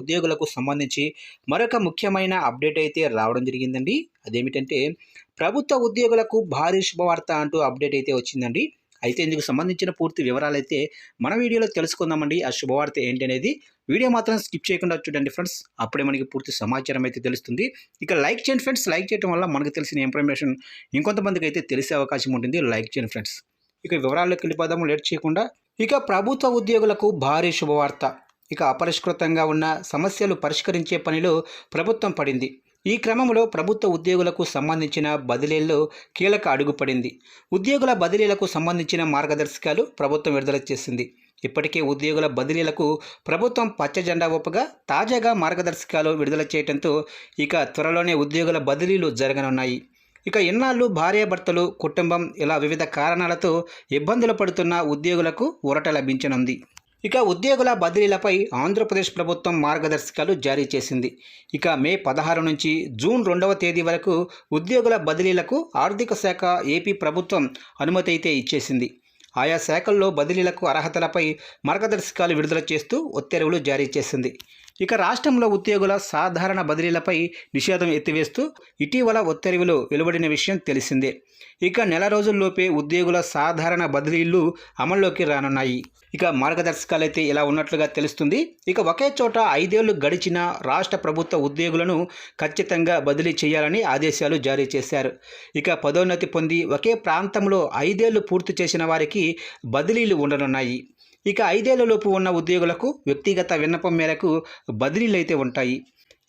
ఉద్యోగులకు సంబంధించి మరొక ముఖ్యమైన అప్డేట్ అయితే రావడం జరిగిందండి. అదేమిటంటే ప్రభుత్వ ఉద్యోగులకు భారీ శుభవార్త అంటూ అప్డేట్ అయితే వచ్చిందండి. అయితే ఇందుకు సంబంధించిన పూర్తి వివరాలు అయితే మన వీడియోలో తెలుసుకుందామండి. ఆ శుభవార్త ఏంటి అనేది వీడియో మాత్రం స్కిప్ చేయకుండా చూడండి ఫ్రెండ్స్. అప్పుడే మనకి పూర్తి సమాచారం అయితే తెలుస్తుంది. ఇక లైక్ చేయండి ఫ్రెండ్స్. లైక్ చేయడం వల్ల మనకు తెలిసిన ఇన్ఫర్మేషన్ ఇంకొంతమందికి అయితే తెలిసే అవకాశం ఉంటుంది. లైక్ చేయండి ఫ్రెండ్స్. ఇక వివరాల్లోకి వెళ్ళిపోదాము. లేట్ చేయకుండా ఇక ప్రభుత్వ ఉద్యోగులకు భారీ శుభవార్త. ఇక అపరిష్కృతంగా ఉన్న సమస్యలు పరిష్కరించే పనిలో ప్రభుత్వం పడింది. ఈ క్రమంలో ప్రభుత్వ ఉద్యోగులకు సంబంధించిన బదిలీల్లో కీలక అడుగుపడింది ఉద్యోగుల బదిలీలకు సంబంధించిన మార్గదర్శకాలు ప్రభుత్వం విడుదల చేసింది. ఇప్పటికే ఉద్యోగుల బదిలీలకు ప్రభుత్వం పచ్చజెండా ఒప్పగా తాజాగా మార్గదర్శకాలు విడుదల చేయడంతో ఇక త్వరలోనే ఉద్యోగుల బదిలీలు జరగనున్నాయి. ఇక ఇన్నాళ్ళు భార్యాభర్తలు కుటుంబం ఇలా వివిధ కారణాలతో ఇబ్బందులు పడుతున్న ఉద్యోగులకు ఊరట లభించనుంది. ఇక ఉద్యోగుల బదిలీలపై ఆంధ్రప్రదేశ్ ప్రభుత్వం మార్గదర్శకాలు జారీ చేసింది. ఇక మే పదహారు నుంచి జూన్ రెండవ తేదీ వరకు ఉద్యోగుల బదిలీలకు ఆర్థిక శాఖ ఏపీ ప్రభుత్వం అనుమతి అయితే ఇచ్చేసింది. ఆయా శాఖల్లో బదిలీలకు అర్హతలపై మార్గదర్శకాలు విడుదల చేస్తూ ఉత్తర్వులు జారీ చేసింది. ఇక రాష్ట్రంలో ఉద్యోగుల సాధారణ బదిలీలపై నిషేధం ఎత్తివేస్తూ ఇటీవల ఉత్తర్వులు వెలువడిన విషయం తెలిసిందే. ఇక నెల రోజుల్లోపే ఉద్యోగుల సాధారణ బదిలీలు అమల్లోకి రానున్నాయి. ఇక మార్గదర్శకాలు అయితే ఇలా ఉన్నట్లుగా తెలుస్తుంది. ఇక ఒకే చోట ఐదేళ్ళు గడిచిన రాష్ట్ర ప్రభుత్వ ఉద్యోగులను ఖచ్చితంగా బదిలీ చేయాలని ఆదేశాలు జారీ చేశారు. ఇక పదోన్నతి పొంది ఒకే ప్రాంతంలో ఐదేళ్ళు పూర్తి చేసిన వారికి బదిలీలు ఉండనున్నాయి. ఇక ఐదేళ్ళలోపు ఉన్న ఉద్యోగులకు వ్యక్తిగత విన్నపం మేరకు బదిలీలు అయితే ఉంటాయి.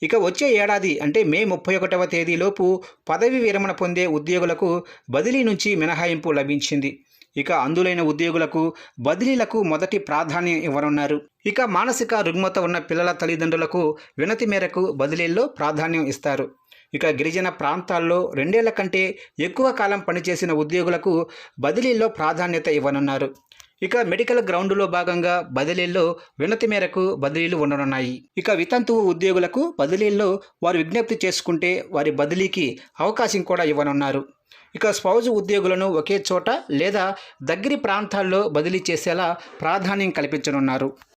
ఇక వచ్చే ఏడాది అంటే మే ముప్పై ఒకటవ తేదీలోపు పదవి విరమణ పొందే ఉద్యోగులకు బదిలీ నుంచి మినహాయింపు లభించింది. ఇక అందులైన ఉద్యోగులకు బదిలీలకు మొదటి ప్రాధాన్యం ఇవ్వనున్నారు. ఇక మానసిక రుగ్మత ఉన్న పిల్లల తల్లిదండ్రులకు వినతి మేరకు బదిలీల్లో ప్రాధాన్యం ఇస్తారు. ఇక గిరిజన ప్రాంతాల్లో రెండేళ్ళ కంటే ఎక్కువ కాలం పనిచేసిన ఉద్యోగులకు బదిలీల్లో ప్రాధాన్యత ఇవ్వనున్నారు. ఇక మెడికల్ గ్రౌండ్లో భాగంగా బదిలీల్లో వినతి మేరకు బదిలీలు ఉండనున్నాయి. ఇక వితంతువు ఉద్యోగులకు బదిలీల్లో వారు విజ్ఞప్తి చేసుకుంటే వారి బదిలీకి అవకాశం కూడా ఇవ్వనున్నారు. ఇక స్పౌజ్ ఉద్యోగులను ఒకే చోట లేదా దగ్గరి ప్రాంతాల్లో బదిలీ చేసేలా ప్రాధాన్యం కల్పించనున్నారు.